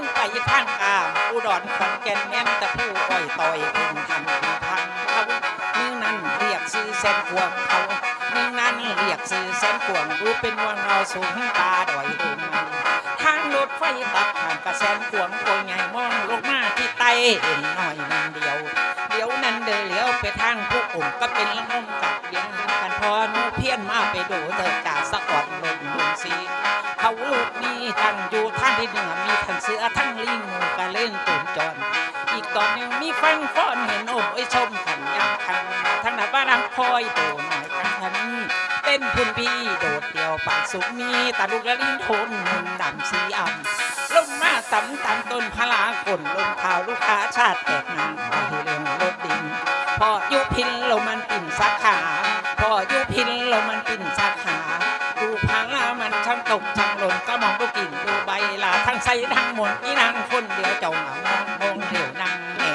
งไปทางอามอุดรขอนแก่นแม่นตะผู้อ้อยต่อยพึ่งทำพึ่งพังเขามือนั้นเรียกซื้อแสนกวงเขามือนั้นเรียกซื้อแสนกวงดูเป็นวังเราสูงตาดอยดูมันทางรถไฟตัดผ่านกระแสนกวงตัวใหญ่มองลงมาที่ไตเห็นหน่อยนันเดียวเดี๋ยวนั้นเดินเลี้ยวไปทางผู้อุ่มก็เป็นละงมกับเลี้ยงกันพอนูเพี้ยนมาไปดูเธอจ่าสะกอดลงลงสี เขาลูกนี้ตั้งอยู่ทางที่เหนือมีทั้งเสือทั้งลิงกะเล่นตุ่มจอนอีกตอนหนึ่งมีฟังฟ้อนเห็นโอ้ไอ้ชมขันยังคันทั้งนั้นบ้านคอยโตหน่อยคันทันเต้นพุ่นพี่โดดเดี่ยวปากสุกมีตาลูกละลิ้นทนมุนดำสีอ่ำลงมาตำตำต้นพลาคนลงข่าลูกค้าชาติแตกนางไปเรื่องรถดินพอยุพินลมันปิ่นสาขาพอยุพินลมันปิ่น ลาทั้งใสทั้งหมดอีนางคนเดียวเจ้าหมามองมองเหลียวนางแน่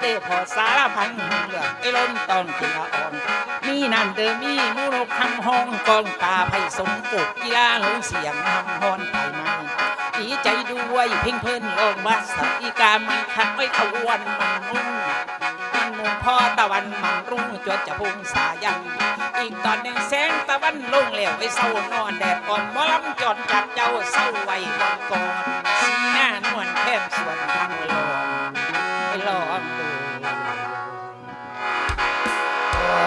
เด้อพอสารพันเหลืองไอ้ล้นตอนกินละอ่อน มีนั่นเดิมมีมูนกทำห้องกองตาไผ่สมกุกกีฬาลงเสียงทำฮอนไปมาดีใจด้วยเพ่งเพลินลงมาสักอีกามันคันไว้ขวันมันมุ่งมันมุงพอตะวันมันรุ่งจวดจะพุ่งสายันอีกตอนหนึ่งแสงตะวันลงแล้วไปเศร้านอนแดดอ่อนหมอลำจอดจับเจ้าเศร้าไว้ก่อนก่อน สีหน้านวลแก้มสวนทางลองไปลองดู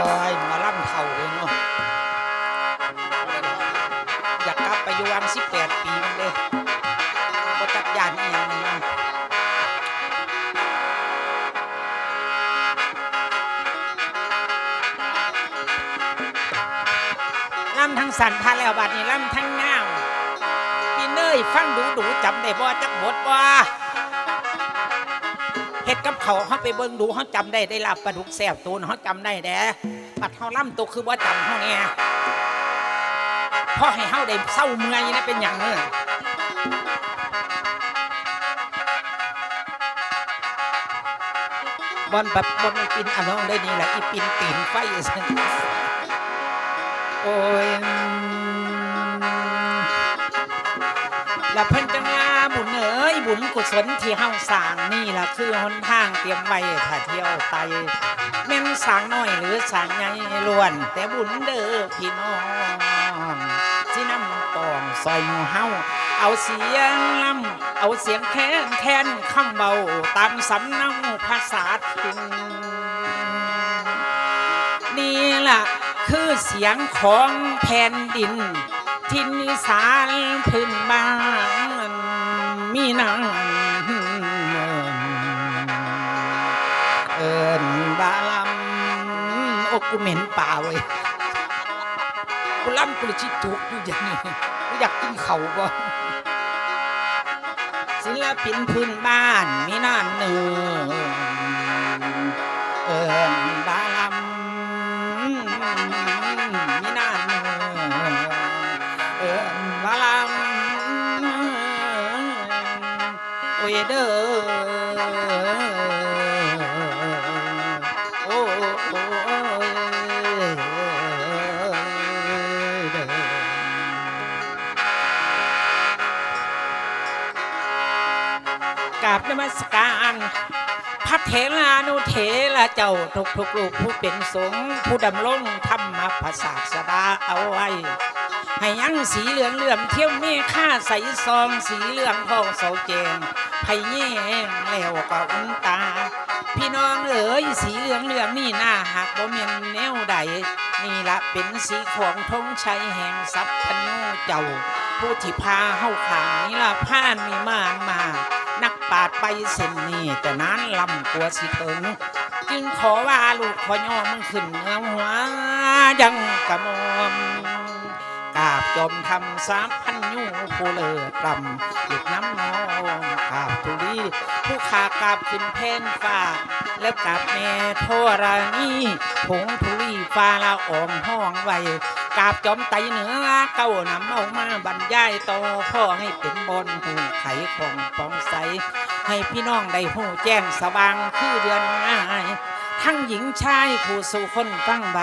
โอ้ยมอลำเท่าเลยเนาะอยากกลับไปอยู่วังสิบแปดปีมันเลยบ่จักยานอีหยังเลยเนาะล่ำทั้งสันพาแล้วบาดนี้ล่ำทั้ง ฟังดูดูจำได้บ่จักบทว่าเฮ็ดกับเขาเขาไปเบิ่งดูเขาจำได้ได้ลาบปลาดุกแซ่บตูนเขาจำได้แด้ปัดเขาล่ำตัวคือว่จำเขาเนี่ยพ่อให้เฮาได้เศร้าเมื่อยนะเป็นอย่างเนื้บอลแบบบอลมันปินอันน้องได้นี่แหละอีปินตีนไฟโอ้ย ละเพิ่นจังงาบุญเอ๋ยบุญกุศลที่เฮาสร้างนี่ล่ะคือหนทางเตรียมไว้ถ้าเที่ยวไตแม่นสร้างน้อยหรือสร้างใหญ่ล้วน แต่บุญเด้อพี่น้องสินำปองซอยหมู่เฮาเอาเสียงลำเอาเสียงแค้นแทนคำเบาตามสำเนาภาษาถิ่นนี่ล่ะคือเสียงของแผ่นดิน ทินนิสานพื้นบ้านมีนางเอินบาลำโอ้กูเหม็นป่าเว้ยกูล่ำกูเลยชิจุกอยู่อย่างนี้กูอยากกินเขาบ่ศิลปินพื้นบ้านมีนานเนืองเอิน เถรานุเถระเจ้าทุกทุกลูกผู้เป็นสงฆ์ผู้ดำรงธรรมภาษาสดาเอาไว้ ให้ยังสีเหลืองเหลื่อมเที่ยวเมฆาใสซองสีเหลืองทองเสาแจงไผ่แย่งแล้วก็อุ้นตา พี่น้องเอ๋ยสีเหลืองเหลืองนี่หน้าหักบ่เมียนแนวใดนี่ละเป็นสีของธงชัยแห่งสัพพนูเจ้า ผู้ที่พาเฮาขางนี้ละผ่านมีมานมา ปาดไปเส้นนี้แต่นานลำกลัวสิถึงจึงขอว่าลูกขอย่อมึงขึ้นเนื้อหัวยังกระมอมกาบจมทำสามพันยูผู้เลิศลำลูกน้ำนองกาบทุลีผู้ขากาบขึ้นแผ่นฟ้า แล้วกาบแม่โทรานีผงทุลีฟ้าละอองห้องไว้ กาบจอมไตเหนือเก้านำเอามาบรรยายต่อพ่อให้เป็นบนหูไขของปองใส ให้พี่น้องได้หูแจ้งสว่างคือเดือนง่ายทั้งหญิงชายผู้สู่คนฟังใบ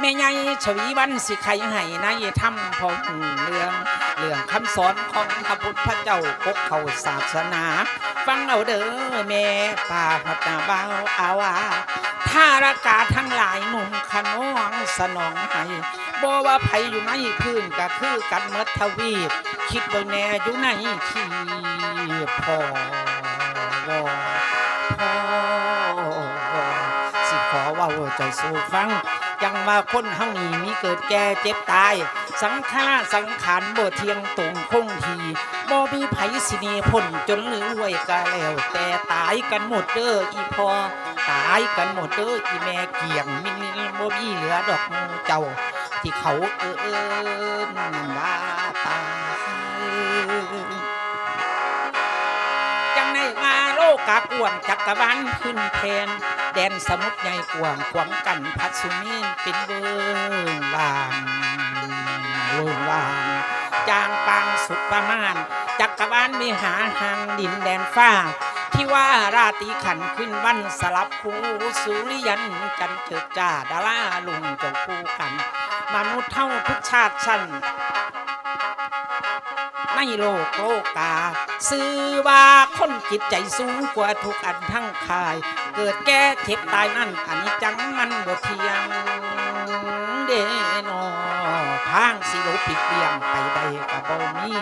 แม่ใหญ่ชวีวันสิไขให้นายทำพงเรือง เรื่องคำสอนของพระพุทธเจ้าปกเขาศาสนา ฟังเอาเด้อแม่ป่าพัดนาเบาอาวาถ้ารากาทั้งหลายหนุ่มขนองสนองให้ บว่าไผอยู่ในพื้นก็คือกันเมดทวีปคิดบ่แน่อยู่ในที่พอวอพอสิขอว่าเจ้าสู่ฟังจังว่าคนเฮานี่มีเกิดแก่เจ็บตาย สังขารสังขารบ่เทียงตรงคงทีบ่มีไผสินีพ้นจนเหลือรวยก็แล้ว แต่ตายกันหมดเด้ออีพอตายกันหมดเด้ออีแม่เกี่ยงมินบ่มีเหลือดอกเจ้า ที่เขาเอิ้นว่าตายจังในมาโลกกากวงจักรวาลขึ้นแทน แดนสมุทรใหญ่กว้างขวางกันพัดสุมีนเป็นเบิงบานเบิงบานจางปางสุดประมาณ จักรวาลมีหาหางดินแดนฟ้าที่ว่าราตีขันขึ้นวันสลับคู่สุริยันจันเจิดจ้าดาราลุงเจ้าคู่กัน มนุษย์เท่าทุกชาติชั้นในโลกโลกาซื้อว่าคนจิตใจสูงกว่าทุกอันทั้งคาย เกิดแก่เจ็บตายนั่นอันนี้จังมันบ่เทียงเดนอทางสิโลปิดเบียงไปใดกับบ่มี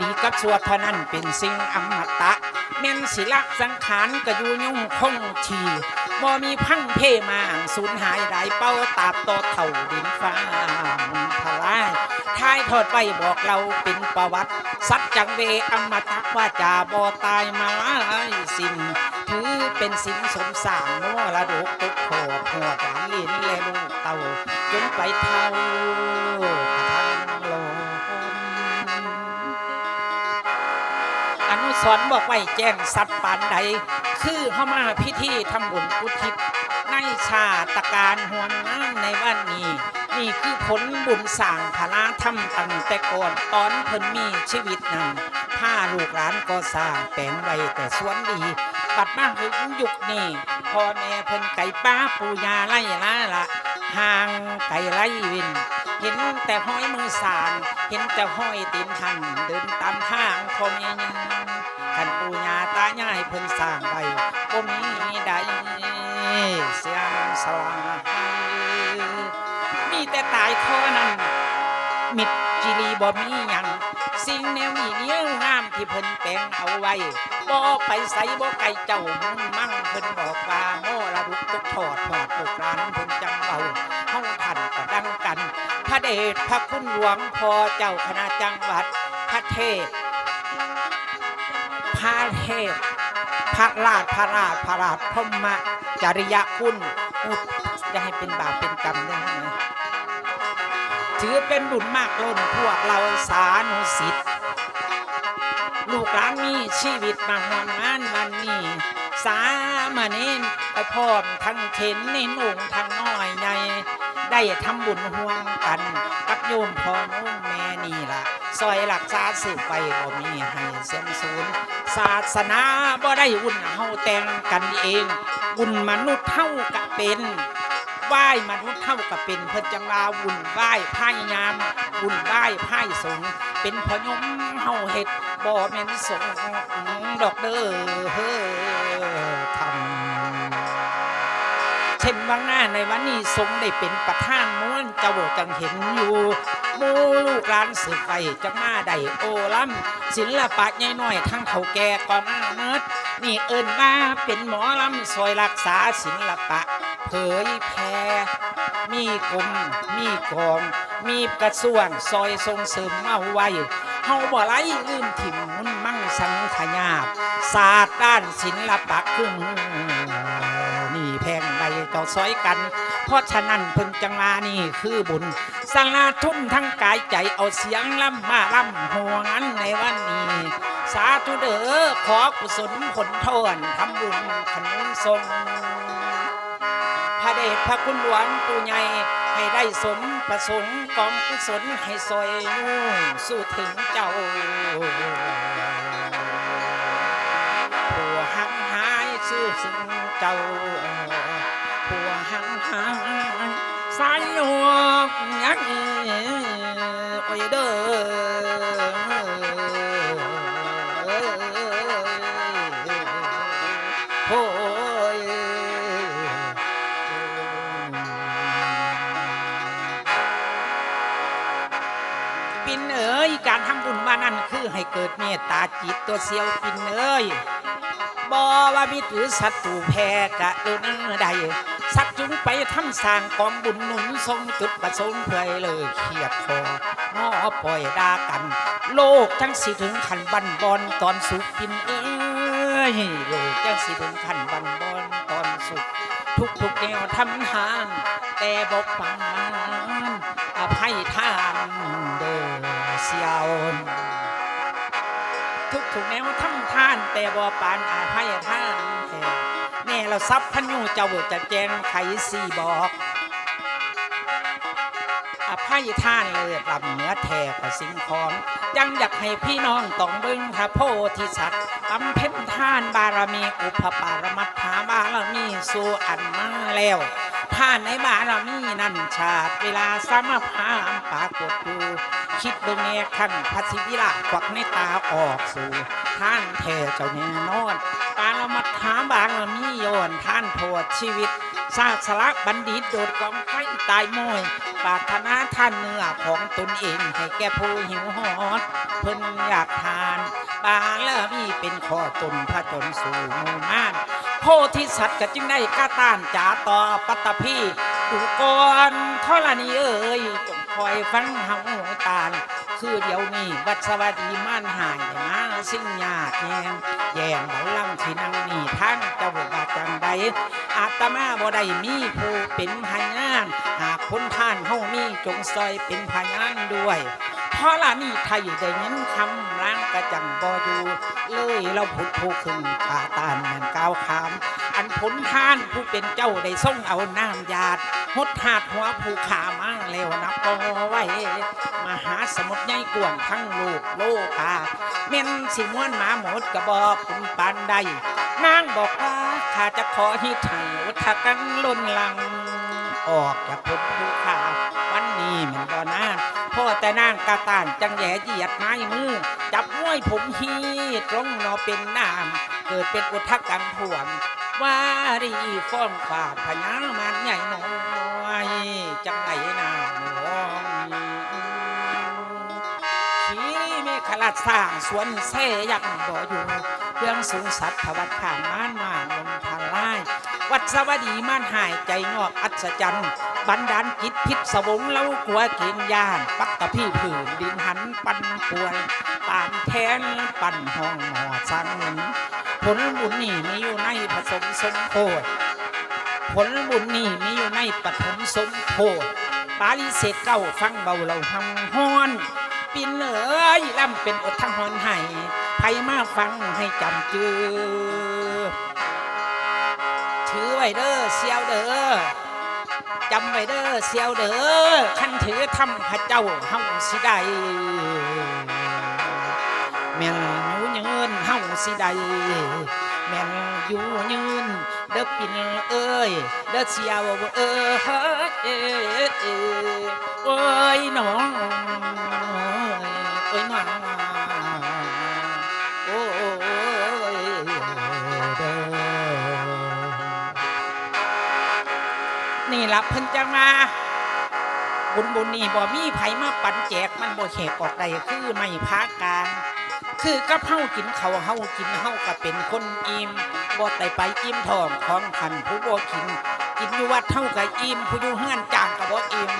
ดีกับสวเท่านั้นเป็นสิ่งอมตะแม่นสิลักสังขารก็อยู่ยุ่งคงที บ่มีพังเพมางสูญหายได้เป้าตาบต่อเท่าดินฟ้ามันทลายทายทอดไว้บอกเราเป็นประวัติ สัจจังเวอมตะว่าจาบ่ตายมาลายสิ้นถือเป็นสินสมสารมรดกตกโขดหัวหลานลินและลูกเต่าจนไปเท่า อนุสรบอกไว้แจ้งสัตว์ปานใด คือเข้ามาพิธีทำบุญอุทิศในชาตการห่วงงานในวันนี้ นี่คือผลบุญสร้างพระธรรมตั้งแต่ก่อนตอนเพิ่นมีชีวิตนั้นผ้าลูกหลานก็สร้างแปลงไว้แต่สวนดีบัดมาถึงยุคนี้พ่อแม่เพิ่นไก่ป้าปูยาไล่ละละห่างไก่ไล่วิน เห็นแต่ห้อยมือสางเห็นแต่ห้อยตีนทันเดินตามทางพ่อแม่ยัง ขันปูญาตายายเพิ่นสร้างไว้บ่มีใดเสียงสลายมีแต่ตายเท่านั้น มิดจิรีบ่มีหยังสิ่งแนวนี้เนี่ยงามที่เพิ่นแปลงเอาไว้บ่ไปใส่บ่ไกลเจ้ามุ่งมั่งเพิ่นบอกว่าโมระดุกตกทอดทอดตกร้านเพิ่นจังเบาเฮาทันก็ดังกัน พระเดชพระคุณหลวงพ่อเจ้าคณะจังหวัดพระเทพ พระเทพพระราชพระราชพระราชพรหมจริยคุณอุดจะให้เป็นบาปเป็นกรรมได้ไหมถือเป็นบุญมากล้นพวกเราสานุสิทธิ์ลูกหลานมีชีวิตมาห่วงานวันนี้สามาเน้นไปพร้อมทั้งเข็นในหนุ่งทั้งน้อยใหญ่ได้ทำบุญห่วงกัน กับโยมพ่อโน้มแม่นี่ล่ะ ซอยหลักษาสืบไปบ่มีให้เสียมสูญศาสนาบ่ได้อุ่นเฮาแต่งกันเองบุญมนุษย์เท่ากับเป็นไหว้มนุษย์เท่ากับเป็นเพิ่นจังว่าวุ่นไหว้พายยามวุ่นไหว้พายสงเป็นพยมเฮาเฮ็ดบ่แม่นสงดอกเด้อเฮ้อทำเช่นว่างหน้าในวันนี้ทรงได้เป็นประธานม้วนเจ้าจังเห็นอยู่ มูลูกหลานสืบไปจังมาได้โอล้ำศิลปะใหญ่น้อยทั้งเฒ่าแก่ก็มาเมิดนี่เอิ้นว่าเป็นหมอลำซอยรักษาศิลปะ เผยแพร่มีกรมมีกอง มีกระทรวงซอยส่งเสริมเอาไว้เฮาบ่ไล่ลืมถิ่มมุนมั่งสังขยาบศาสตร์ด้านศิลปะคือมือนี่แพงใบเจ้าซอยกัน เพราะฉะนั้นเพิ่นจังมานี่คือบุญสลาทุนทั้งกายใจเอาเสียงล่ำมาล่ำหัวงันในวันนี้ สาธุเด้อขอกุศลผลทวนทำบุญขนุนทรงพระเดชพระคุณหลวงปู่ใหญ่ให้ได้สมประสงค์กองกุศลให้ซอยอยู่สู่ถึงเจ้าผู้หังหายชื่ถึงเจ้า ผู้หังหายสายหยกยักษ์โอ้ยเด้อโอ้ยปินเอ๋ยการทำบุญมานั่นคือให้เกิดเมตตาจิตตัวเสียวปินเอ๋ยบอว่ามิถือศัตรูแพ้กะดุนใด สักจุงไปทำสร้างกองบุญหนุนทรงจุดประสงค์เพื่อเลยเขียดคองอปล่อยดากัน โลกทั้งสิถึงขันบันบอนตอนสุขกินเอ้ยโลกจังสิถึงขันบันบอนตอนสุขทุกทุกแนวทำทานแต่บอกปานอภัยทานเด้อเสียวทุกถูกแนวทำทานแต่บ่ปานอาภัยทานแท้แน่เราซับพันยูเจ้าจะแจงไขสี่บอกอภัยท่านเลิศลำเหนือแทกสิ่งของยังอยากให้พี่น้องต้องเบึงพระโพธิสัตว์บำเพ็ญท่านบารมีอุปปารมัตถาบารมีสู่อันมาแล้วท่านในบารมีนั่นชาติเวลาสมภามปากฏอยู่คิดเบิ่งแน่ขั้นพัสิวิลาควักในตาออกสู่ท่านแท้เจ้าแน่นอน ปารมัตถาบารมีโยนท่านโทษชีวิตศาสละบัณฑิตโดดความไฟตายมวยปาถนาท่านเนื้อของตนเองให้แก่ผู้หิวหอดเพิ่นอยากทาน บาลมีเป็นข้อตนพระจนสู่มูมานโพธิสัตว์ก็จึงได้กล้าต้านจ่าต่อปัตตภีดูก่อนทรณีเอ้ยจงคอยฟังเฮาตาล คือเดี๋ยวนี้วัดสวัสดีม่านหายมาสิ่งยากแยงแย่งบัลลังที่นังนี่ทั้งเจ้าบอกว่าจังใดอาตมาบ่ได้มีผู้เป็นพยานหากคนท่านเฮามีจงซอยเป็นพยานด้วยเพราะล่ะนี่ไทยได้ยินคำล้างกระจังบ่อยู่เลยเราพุทธผู้ขึ้นตาตานแมันก้าวขาม อันผลทานผู้เป็นเจ้าได้ส่งเอาน้ำยาดหดหาดหัวผู้ขามาแล้วนับบ่ไหวมหาสมุทรใหญ่กว้างทั้งโลกโลกาเม่นสิม้วนหมาหมดกระบอกคุณปานใดนางบอกว่าข้าจะขอให้ไทยวัฒกันล้นลัง ออกจากพ้นภูเขาวันนี้มันบ่นานพ่อแต่นางกาตานจังแย่เหยียดไม้มือ จับม้วยผมฮีดลงนอเป็นน้ำเกิดเป็นอุทกันท่วม วารีฟ้องฝากพญามันใหญ่น้อยจังไหนนาหลวงขี่เมฆลาดสร้างสวนเสยังบ่อยู่เรื่องสูงสัตว์ทวัดข้ามานมานมนทันไล่วัดสวัสดีม่านหายใจงอกอัศจรรย์บันดาลจิตพิษสวงเล่ากลัวเกินยาน ปักตะพี่ผืนดินหันปันป่วนปานแทนปันห้องหมอสัง ผลบุญนี่มีอยู่ในผสมสมโพธิผลบุญนี่มีอยู่ในปฐมสมโพธิปาลิเศษเก้าฟังเบาเราหำฮอนปินเอ้ยล่ำเป็นอดทังหอนให้ไผมาฟังให้จำจือถือไว้เด้อเสียวเด้อจำไว้เด้อเสียวเด้อขันถือทำพระเจ้าเฮาสิได้แม่นอยู่ยืน สิได้แม่นอยู่ยืนเด้อปินเอ้ยเด้อเสียวเอ้ยเอ้ยเอ้ยโอ้ยน้องโอ้ยน้องโอ้ยเด้อนี่ล่ะเพิ่นจังมาบุญบุญนี่บ่มีไผมาปันแจกมันบ่แขกออกใดคือไม่พากลาง คือกับเฮากินเขาเฮากินเฮาก็เป็นคนอิ่มบ่ได้ไปอิ่มท้องของคันผู้บ่กิน กินอยู่วัดเฮาก็อิ่มผู้อยู่เฮือนจางก็บ่อิ่ม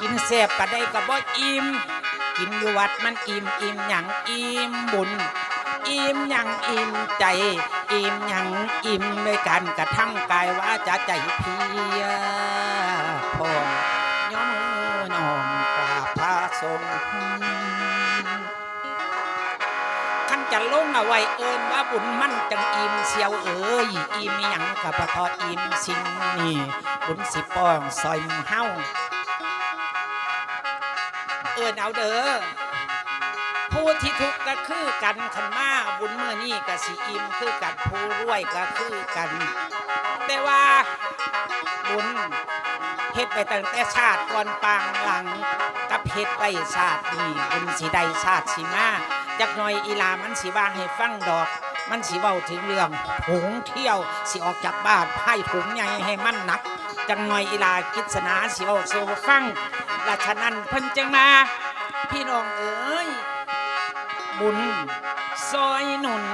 กินแซ่บก็ได้ก็บ่อิ่มกินอยู่วัดมันอิ่มอิ่มหยังอิ่มบุญอิ่มหยังอิ่มใจ อิ่มหยังอิ่มด้วยกันกระทั่งกายว่าจะใจเพียพองย่อมือน้อมกราบพระสงฆ์ จะลงเอาไว้เอินว่าบุญมันจังอิ่มเสียวเอ้ยอิ่มหยังกับพระทออิ่มสิ่งนี้บุญสิป้องซอยเฮาเอินเอาเด้อผู้ที่ทุกข์ก็คือกันขันมาบุญเมื่อนี้ก็สิอิ่มคือกันผู้รวยก็คือกัน แต่ว่าบุญเฮ็ดไปตั้งแต่ชาติก่อนปางหลัง กับเฮ็ดไปชาตินี้บุญสิใดชาติสิมา จักหน่อยอีลามันสิว่าให้ฟังดอก มันสิเว้าถึงเรื่องถุงเที่ยวสิออกจากบ้านไพ่ถุงใหญ่ให้มันหนัก จังหน่อยอีลากิษณาสิเว้าสู่ฟังและฉะนั้นเพิ่นจึงมา พี่น้องเอ๋ยบุญซอยหนุน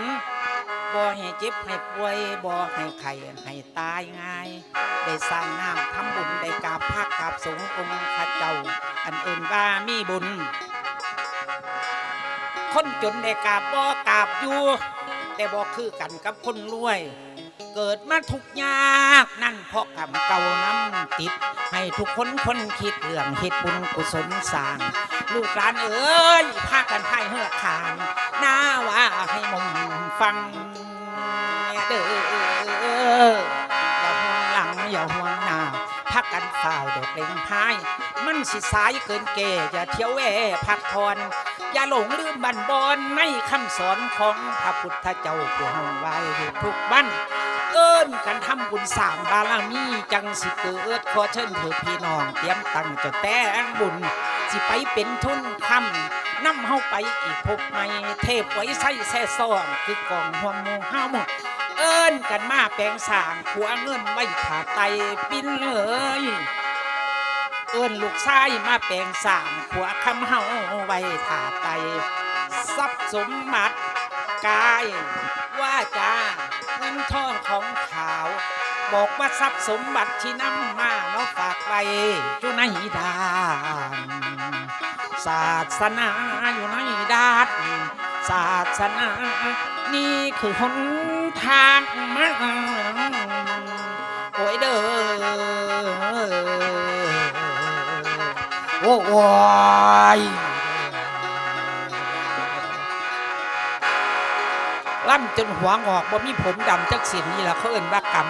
บ่ให้เจ็บให้ป่วยบ่ให้ไข้ให้ตายง่าย ได้สร้างน้ำทำบุญได้กราบพระกราบสงฆ์องค์ข้าเจ้า อันเอื่นว่ามีบุญ คนจนได้กราบบ่กราบอยู่แต่บ่คือกันกับคนรวย เกิดมาทุกยากนั่นเพราะกรรมเก่าน้ำติด ให้ทุกคนคนคิดเรื่องเฮ็ดบุญกุศลสร้าง ลูกหลานเอ้ยพากันพายเหือกขานหน้าว่าให้มุมฟังเด้ออย่าห่วงหลังอย่าห่วงหน้าพักกันฝ่าวเด็กเล่งพาย มันสิสายเกินเกอย่าเที่ยวแวพักผ่อน อย่าหลงลืมบันบอนในคำสอนของพระพุทธเจ้าผู้ห้องไว้อยู่ทุกบ้านเอิ้นกันทำบุญสร้างบารมีจังสิเกิดขอเชิญเถิดพี่น้อง เตรียมตังจะแต่งบุญ สิไปเป็นทุนคำนำเฮาไปอีกพบใหม่เทพไว้ใส่แซ่ซ้อนคือกองห่วงหมูเฮาหมดเอิ้นกันมาแปลงสร้างขัวเงินไว้ขาไตปิ้นเลย เอิ้นลูกชายมาแปลงสางขัวคำเฮาไว้ขาไตทรัพย์สมบัติกายว่าจาเงินทองของขาว บอกว่าทรัพย์สมบัติที่นำมาเนาะฝากไว้อยู่ในดานศาสนาอยู่ในดานศาสนา นี่คือหนทางมาโอ้ยเด้อ อ้โอ้ยล่ำจนหัวงอกบ่มีผมดำจักสินนี่ล่ะเขาเอิ้นว่ากรรม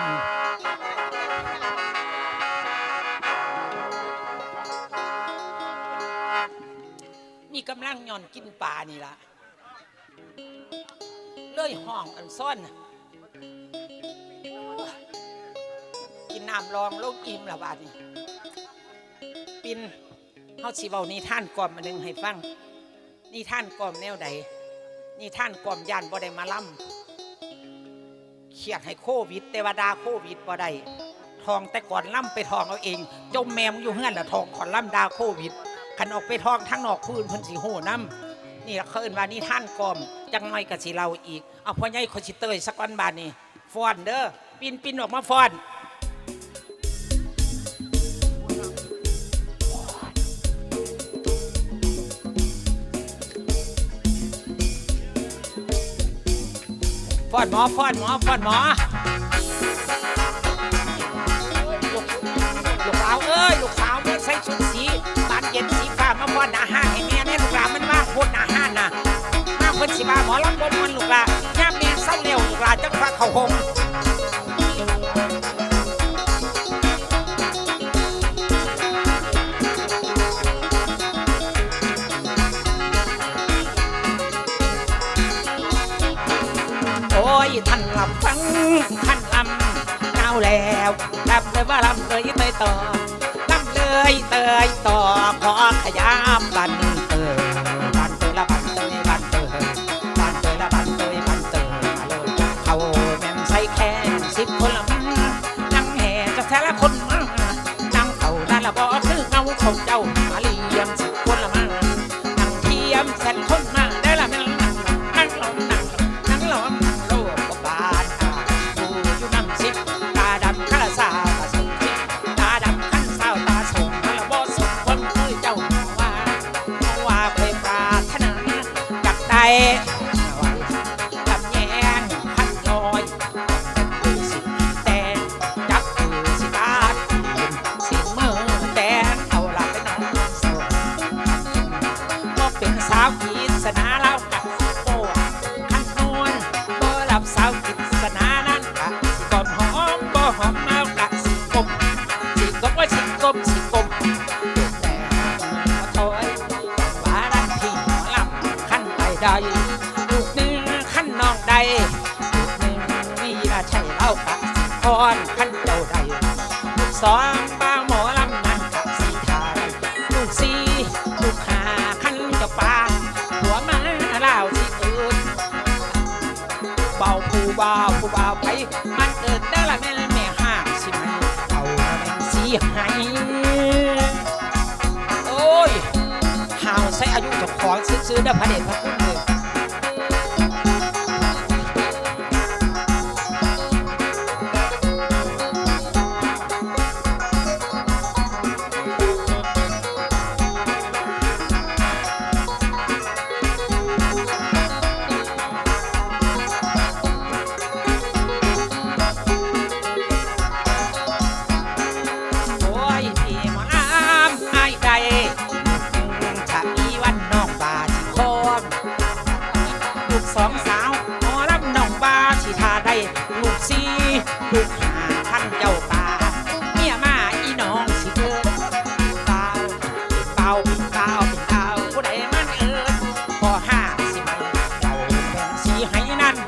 มีกำลังย่อนกินปลานี่ล่ะเลยห้องอันซ่อนกินน้ำรองโลกอิ่มละบาดนี่ปิน เฮาสิเว้านิท่านก่อมมานึงให้ฟังนิท่านก่อมแนวใดนิท่านก่อมย่านบ่ได้มาล่ำเครียดให้โควิด แต่ว่าดาโควิดบ่ได้ทองแต่ก่อนล่ำไปทองเอาเองจมแมมอยู่เฮือนละทองขอนล่ำดาโควิดคันออกไปทองทั้งนอกพื้นเพิ่นสิโหน้ำนี่เขาเอิ้นว่านี่ท่านกอมจังน้อยกับสิเราอีกเอาพ่อใหญ่คนสิเตยสักวันบาทนี่ฟ้อนเด้อปินปินออกมาฟ้อน ฟอดหมอฟอดหมอฟอดหมอลูกลูกสาวเอ้ยลูกสาวเมื่อใส่ชุดสีบานเย็นสีฟ้ามาฟอดหน้าหาให้แม่เนี่ยลูกหลานมันมากพูดอาหาน่ะมาคนสิบาหมอลำบมวนลูกหลานย่าแม่เศร้าเร็วลูกหลานจังฟ้าเขาหง เลยว่าลำเลยเตยต่อลำเลยเตยต่อขอขยามบันาวกิษณาเล่ากับโอ้ขันนวลบ่รับสาวกิษณานั้นกะสิกอมหอมบ่หอมเมากะสิกลมสิกลมว่าสิกลมสิกลมแต่มาถอยว่ารันพี่หมอลำขั้นไปใดลูกหนึ่งขั้นน้องใดลูกหนึ่งมีละใช่เล่ากะสิคอนขั้นเจ้าใดลูกสอง มันเกิดได้ละแม่แม่ห้ามสิไหมเอาแม่งสีให้โอ้ยห่าวใส่อายุเจ้าของซื้อๆได้พระเดชพระคุณ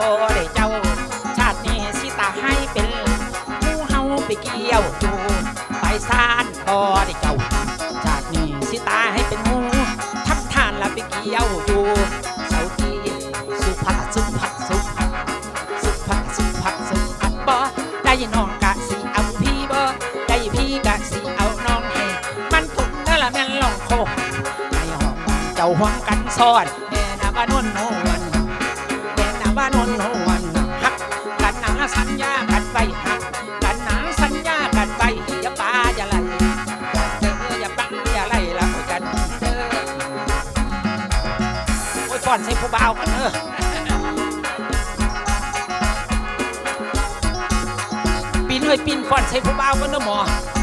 บ่ได้เจ้า ชาตินี้สิตาให้เป็นหมูเฮาไปเกี่ยวจูไปซานบ่ได้เจ้า ชาตินี้สิตาให้เป็นหมูทำทานแล้วไปเกี่ยวอยู่เสาทีสุภักสุภักสุภักสุภักสุภักสุภักบ่ได้น้องกะสิเอาพี่บ่ได้พี่กะสิเอาน้องให้มันทุกนั่นละแม่นลองโคในห้องเจ้าห้องกันซ่อนแม่นาบ้านนน ยปีนป้อนใส่ผู้บ่าวกันเด้อหมอ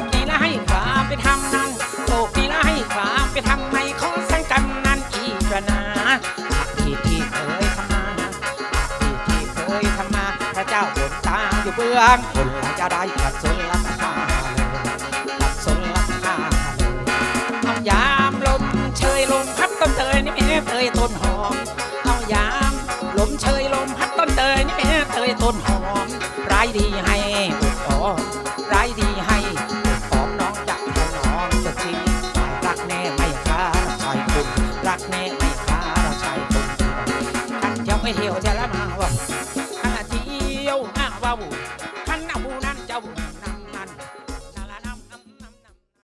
กนี้ละให้ความไปทำนั้นโลกนี้ละให้ความไปทำไมขอสังกันนั้นอีกระนาทีที่เคยทำมาทีที่เคยทำมา พระเจ้าบนตาอยู่เบื้องบนจะได้ขัดสนละคาขัดสนละคาเอายามลมเชยลมพัดต้นเตยนี่แม่เตยต้นหอมเอายามลมเชยลมพัดต้นเตยนี่แม่เตยต้นหอมรายดีให้ คุณกั